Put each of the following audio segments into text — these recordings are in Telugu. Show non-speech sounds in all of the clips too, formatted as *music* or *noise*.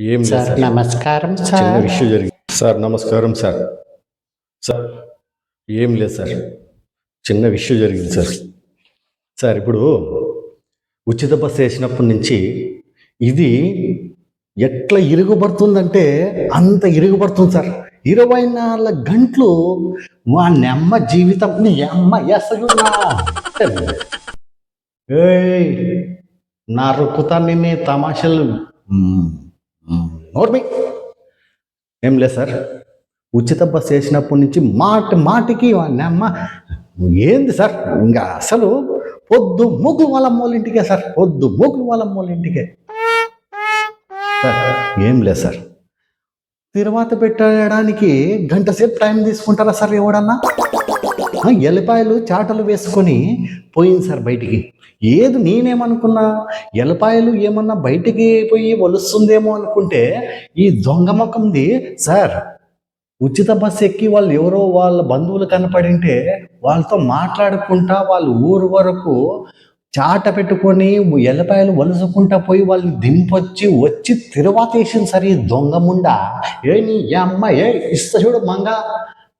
ఏం లేదు సార్ నమస్కారం సార్. ఇష్యూ జరిగింది. సార్ నమస్కారం సార్. సార్ ఏం లేదు సార్. చిన్న ఇష్యూ జరిగింది సార్. సార్ ఇప్పుడు ఉచిత బస్సు వేసినప్పటి నుంచి ఇది ఎట్లా ఇరుగుపడుతుందంటే అంత ఇరుగుపడుతుంది సార్. ఇరవై నాలుగు గంటలు మా నెమ్మ జీవితం నీ అమ్మ ఎసగు ఏయ్ నా రుక్కుతాన్ని నీ తమాషలు. నోర్మి. ఏం లేదు సార్. ఉచిత బస్సు వేసినప్పటి నుంచి మాట మాటికి అమ్మ. ఏంది సార్? ఇంకా అసలు పొద్దు మూకులు వాళ్ళ మూలింటికే సార్. పొద్దు మూకులు వాళ్ళ మూలింటికే సార్ ఏం లేదు సార్. తర్వాత పెట్టడానికి గంట సేపు టైం తీసుకుంటారా సార్ ఎవడన్నా ఎల్లిపాయలు చాటలు వేసుకొని పోయింది సార్ బయటికి. ఏది నేనేమనుకున్నా ఎల్లిపాయలు ఏమన్నా బయటికి పోయి వలుస్తుందేమో అనుకుంటే ఈ దొంగ ముఖంది సార్. ఉచిత బస్సు ఎక్కి వాళ్ళు ఎవరో వాళ్ళ బంధువులు కనపడింటే వాళ్ళతో మాట్లాడుకుంటా వాళ్ళ ఊరు వరకు చాట పెట్టుకొని ఎల్లపాయలు వలుసుకుంటా పోయి వాళ్ళని దింపొచ్చి వచ్చి తిరువాత వేసింది సరే దొంగ ముండా. ఏ నీ అమ్మ ఏ ఇస్త చూడు మంగ.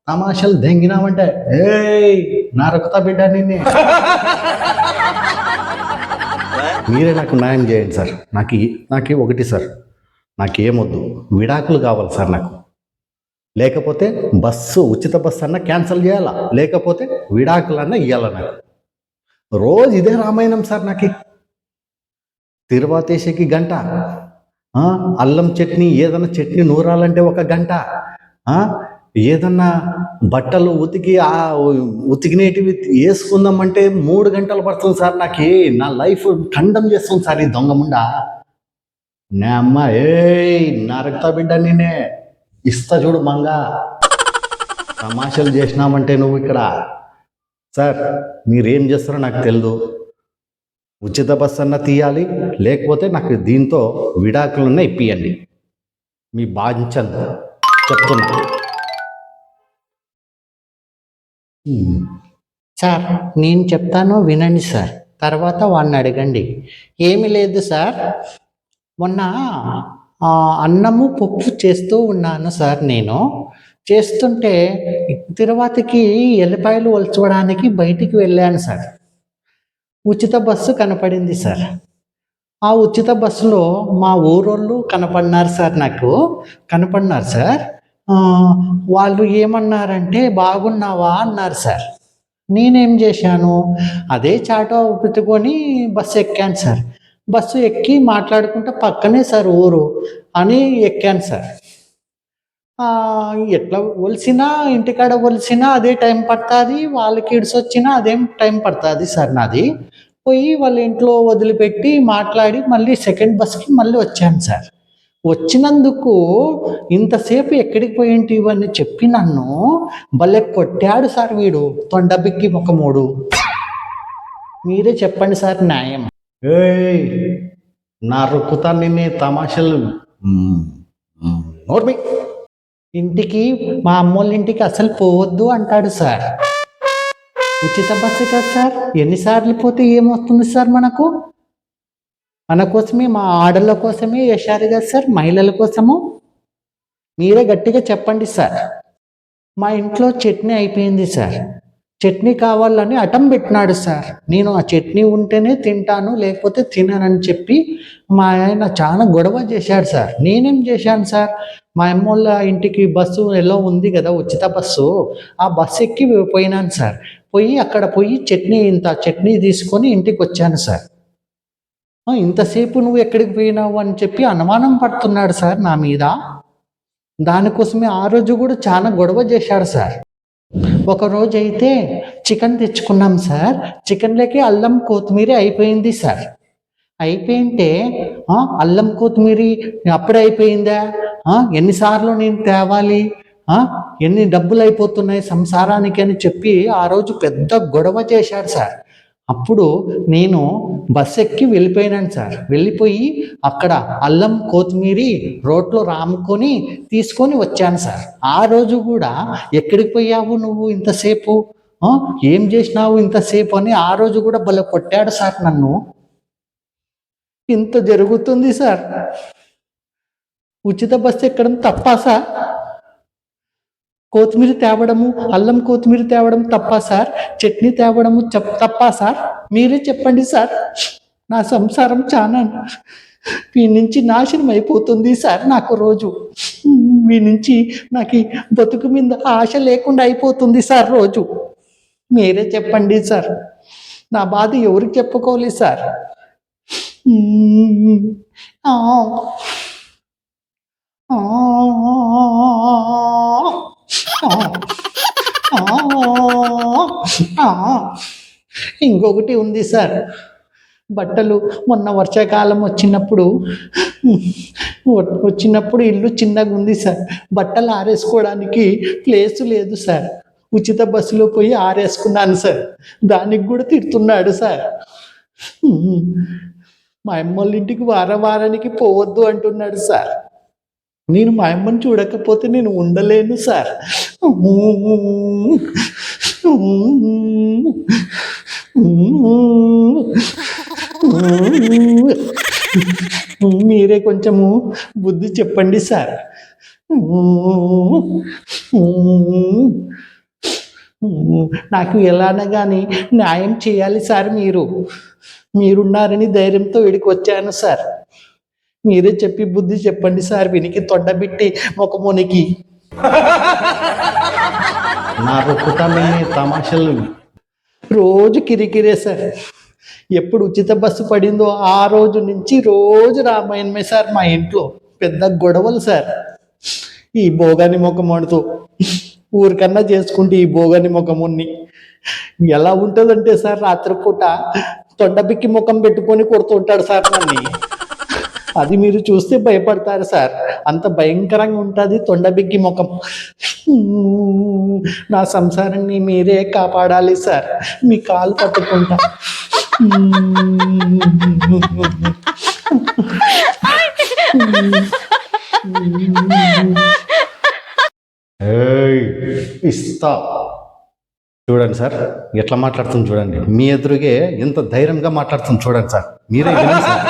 తమాషలు దెంగినామంటే ఏయ్ నరకుతా బిడ్డ నిన్నే. మీరే నాకు న్యాయం చేయండి సార్. నాకు ఈ- నాకు ఒకటి సార్. నాకేమొద్దు. విడాకులు కావాలి సార్ నాకు. లేకపోతే బస్సు ఉచిత బస్సు అన్నా క్యాన్సిల్ చేయాలా? లేకపోతే విడాకులన్నా ఇవ్వాల నాకు? రోజు ఇదే రామాయణం సార్ నాకు. తిరువాతేశకి గంట. అల్లం చట్నీ ఏదైనా చట్నీ నూరాలంటే ఒక గంట. ఏదన్నా బట్టలు ఉతికి ఆ ఉతికినేటివి వేసుకుందామంటే మూడు గంటలు పడుతుంది సార్ నాకు. నా లైఫ్ ఖండం చేస్తుంది సార్ ఈ దొంగముండా నా అమ్మ ఏయ్ నరకతా బిడ్డ నేనే ఇస్తా చూడు మంగ. తమాషలు చేసినామంటే నువ్వు ఇక్కడ. సార్ మీరేం చేస్తారో నాకు తెలియదు ఉచిత బస్సు అన్న తీయాలి లేకపోతే నాకు దీంతో విడాకులన్నా ఇప్పియండి. మీ బాంచన్ చెప్తున్నా. Hmm. సార్ నేను చెప్తాను వినండి సార్ తర్వాత వాడిని అడగండి. ఏమీ లేదు సార్ మొన్న అన్నము పప్పు చేస్తూ ఉన్నాను సార్ నేను. చేస్తుంటే తిరువాతికి ఎల్లిపాయలు ఒలుచడానికి బయటికి వెళ్ళాను సార్ ఉచిత బస్సు కనపడింది సార్ ఆ ఉచిత బస్సులో మా ఊరోళ్ళు కనపడినారు సార్ నాకు. కనపడినారు సార్ వాళ్ళు ఏమన్నారంటే బాగున్నావా? అన్నారు సార్. నేనేం చేశాను? అదే చాటో పెట్టుకొని బస్సు ఎక్కాను సార్. బస్సు ఎక్కి మాట్లాడుకుంటే పక్కనే సార్ ఊరు అని ఎక్కాను సార్. ఎట్లా ఒలిసినా ఇంటికాడ ఒలిసినా అదే టైం పడుతుంది వాళ్ళకి ఇడిసొచ్చినా అదేం టైం పడుతుంది సార్ నాది. పోయి వాళ్ళ ఇంట్లో వదిలిపెట్టి మాట్లాడి మళ్ళీ సెకండ్ బస్కి మళ్ళీ వచ్చాను సార్. వచ్చినందుకు ఇంతసేపు ఎక్కడికి పోయింటి ఇవన్నీ చెప్పి నన్ను? భలే కొట్టాడు సార్ వీడు. తొండబిక్కి ఒక మూడు మీరే చెప్పండి సార్ న్యాయం. ఏయ్ నా రుక్కుతాన్ని నీ తమాషలు. నోర్మి. ఇంటికి మా అమ్మోళ్ళ ఇంటికి అసలు పోవద్దు అంటాడు సార్. ఉచిత బస్సు కదా సార్? ఎన్నిసార్లు పోతే ఏమొస్తుంది సార్ మనకు? మన కోసమే మా ఆడల కోసమే వేశారు కదా సార్ మహిళల కోసము. మీరే గట్టిగా చెప్పండి సార్. మా ఇంట్లో చట్నీ అయిపోయింది సార్. చట్నీ కావాలని అటం పెట్టినాడు సార్. నేను ఆ చట్నీ ఉంటేనే తింటాను లేకపోతే తిననని చెప్పి మా ఆయన చాలా గొడవ చేశాడు సార్. నేనేం చేశాను సార్? మా అమ్మోళ్ళ ఇంటికి బస్సు ఎలా ఉంది కదా ఉచిత బస్సు. ఆ బస్సు ఎక్కి పోయినాను సార్. పోయి అక్కడ పోయి చట్నీ ఇంత చట్నీ తీసుకొని ఇంటికి వచ్చాను సార్. ఇంతసేపు నువ్వు ఎక్కడికి పోయినావు అని చెప్పి అనుమానం పడుతున్నాడు సార్ నా మీద. దానికోసమే ఆ రోజు కూడా చాలా గొడవ చేశాడు సార్. ఒకరోజు అయితే చికెన్ తెచ్చుకున్నాం సార్. చికెన్లోకి అల్లం కొత్తిమీర అయిపోయింది సార్. అయిపోయింటే అల్లం కొత్తిమీర అప్పుడే అయిపోయిందా? ఎన్నిసార్లు నేను తేవాలి? ఎన్ని డబ్బులు అయిపోతున్నాయి సంసారానికి అని చెప్పి ఆ రోజు పెద్ద గొడవ చేశాడు సార్. అప్పుడు నేను బస్ ఎక్కి వెళ్ళిపోయినాను సార్. వెళ్ళిపోయి అక్కడ అల్లం కొత్తిమీరి రోడ్లో రాముకొని తీసుకొని వచ్చాను సార్. ఆ రోజు కూడా ఎక్కడికి పోయావు నువ్వు ఇంతసేపు? ఏం చేసినావు ఇంతసేపు అని ఆ రోజు కూడా భలే కొట్టాడు సార్ నన్ను. ఇంత జరుగుతుంది సార్. ఉచిత బస్సు ఎక్కడం తప్పా సార్. కొత్తిమీర తేవడము అల్లం కొత్తిమీర తేవడం తప్పా సార్? చట్నీ తేవడము చెప్ తప్పా సార్? మీరే చెప్పండి సార్. నా సంసారం చాలా మీ నుంచి నాశనం అయిపోతుంది సార్ నాకు రోజు. మీ నుంచి నాకు బతుకు మీద ఆశ లేకుండా అయిపోతుంది సార్ రోజు. మీరే చెప్పండి సార్. నా బాధ ఎవరికి చెప్పుకోవాలి సార్? ఆ. *laughs* ఇంకొకటి ఉంది సార్. బట్టలు మొన్న వర్షాకాలం వచ్చినప్పుడు వచ్చినప్పుడు ఇల్లు చిన్నగా ఉంది సార్. బట్టలు ఆరేసుకోవడానికి ప్లేస్ లేదు సార్. ఉచిత బస్సులో పోయి ఆరేసుకున్నాను సార్. దానికి కూడా తిడుతున్నాడు సార్. మా అమ్మోళ్ళ ఇంటికి వారం వారానికి పోవద్దు అంటున్నాడు సార్. నేను మా అమ్మని చూడకపోతే నేను ఉండలేను సార్ మీరే కొంచెము బుద్ధి చెప్పండి సార్ నాకు ఎలాన కానీ న్యాయం చేయాలి సార్ మీరు మీరున్నారని ధైర్యంతో వీడికి వచ్చాను సార్ మీరే చెప్పి బుద్ధి చెప్పండి సార్ వినికి తొండబిట్టి ముఖమునికి. నా రొక్కుతాన్ని తమాషలు. రోజు కిరికిరే సార్. ఎప్పుడు ఉచిత బస్సు పడిందో ఆ రోజు నుంచి రోజు రామాయణమే సార్ మా ఇంట్లో. పెద్ద గొడవలు సార్. ఈ భోగాని ముఖముడితో ఊరికన్నా చేసుకుంటే ఈ భోగాని ముఖముని ఎలా ఉంటుందంటే సార్ రాత్రిపూట తొండబిక్కి ముఖం పెట్టుకొని కొడుతుంటాడు సార్ నన్ను. అది మీరు చూస్తే భయపడతారు సార్. అంత భయంకరంగా ఉంటుంది తొండబిగ్గి ముఖం. నా సంసారాన్ని మీరే కాపాడాలి సార్. మీ కాలు పట్టుకుంటా. ఏయ్, ఇస్తా. చూడండి సార్ ఎట్లా మాట్లాడుతుంది చూడండి. మీ ఎదురుగే ఎంత ధైర్యంగా మాట్లాడుతుంది చూడండి సార్. మీరే సార్.